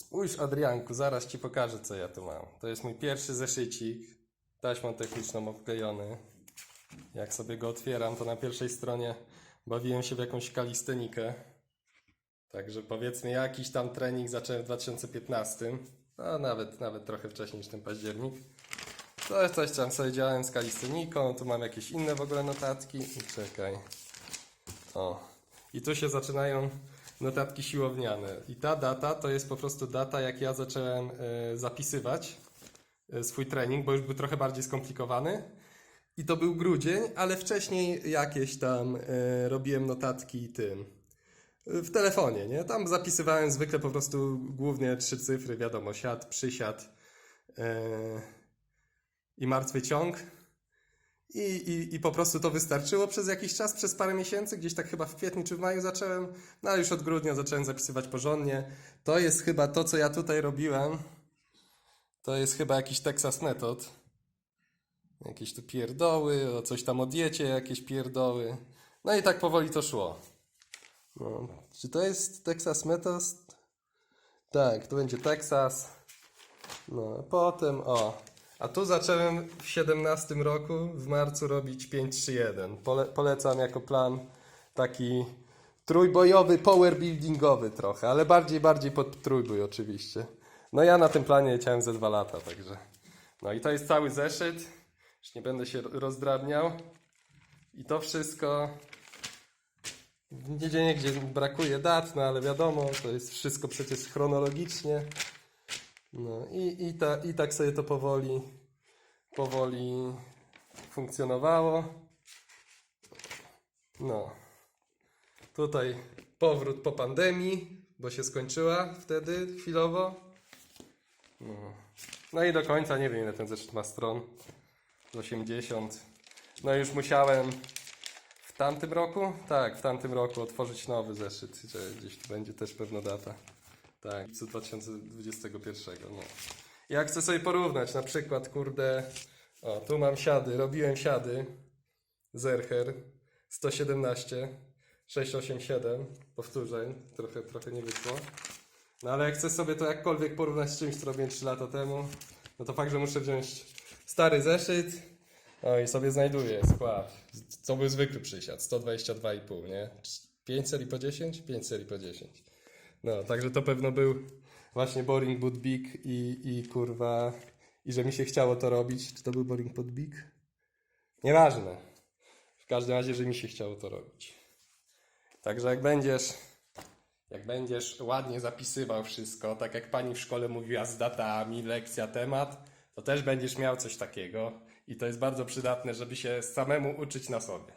Spójrz, Adrianku, zaraz ci pokażę, co ja tu mam. To jest mój pierwszy zeszycik, taśmą techniczną obklejony. Jak sobie go otwieram, to na pierwszej stronie bawiłem się w jakąś kalistenikę. Także powiedzmy, jakiś tam trening zacząłem w 2015. No, nawet, nawet trochę wcześniej niż ten październik. Jest coś, tam sobie działałem z kalisteniką. Tu mam jakieś inne w ogóle notatki. I czekaj. O. I tu się zaczynają notatki siłowniane. I ta data to jest po prostu data, jak ja zacząłem e, zapisywać e, swój trening, bo już był trochę bardziej skomplikowany. I to był grudzień, ale wcześniej jakieś tam e, robiłem notatki tym. W telefonie, nie? Tam zapisywałem zwykle po prostu głównie trzy cyfry, wiadomo, siad, przysiad e, i martwy ciąg. I, i, I po prostu to wystarczyło przez jakiś czas, przez parę miesięcy, gdzieś tak chyba w kwietniu czy w maju zacząłem, no ale już od grudnia zacząłem zapisywać porządnie. To jest chyba to, co ja tutaj robiłem. To jest chyba jakiś Texas Method. Jakieś tu pierdoły, o coś tam o diecie, jakieś pierdoły. No i tak powoli to szło. No. Czy to jest Texas Method? Tak, to będzie Texas. No, potem, o. A tu zacząłem w 17 roku, w marcu robić 531. Pole, polecam jako plan taki trójbojowy, power buildingowy trochę, ale bardziej, bardziej pod trójbój oczywiście. No ja na tym planie leciałem ze dwa lata, także. No i to jest cały zeszyt. Już nie będę się rozdrabniał. I to wszystko Gdzie gdzie brakuje dat, no ale wiadomo, to jest wszystko przecież chronologicznie. No i, i, ta, i tak sobie to powoli, powoli funkcjonowało. No. Tutaj powrót po pandemii, bo się skończyła wtedy chwilowo. No, no i do końca nie wiem ile ten zeszyt ma stron. Z 80. No już musiałem w tamtym roku? Tak, w tamtym roku otworzyć nowy zeszyt, gdzieś tu będzie też pewna data. Tak, z 2021. No. Jak chcę sobie porównać, na przykład, kurde, o, tu mam siady, robiłem siady, Zercher, 117, 687, powtórzeń, trochę, trochę nie wyszło. No ale jak chcę sobie to jakkolwiek porównać z czymś, co robiłem 3 lata temu, no to fakt, że muszę wziąć stary zeszyt, o i sobie znajduję skład. Co był zwykły przysiad, 122,5, nie? 5 serii po 10? 5 serii po 10. No, także to pewno był właśnie Boring Boot Big i, i kurwa, i że mi się chciało to robić. Czy to był Boring Boot Big? Nieważne. W każdym razie, że mi się chciało to robić. Także jak będziesz, jak będziesz ładnie zapisywał wszystko, tak jak pani w szkole mówiła z datami, lekcja, temat, to też będziesz miał coś takiego. I to jest bardzo przydatne, żeby się samemu uczyć na sobie.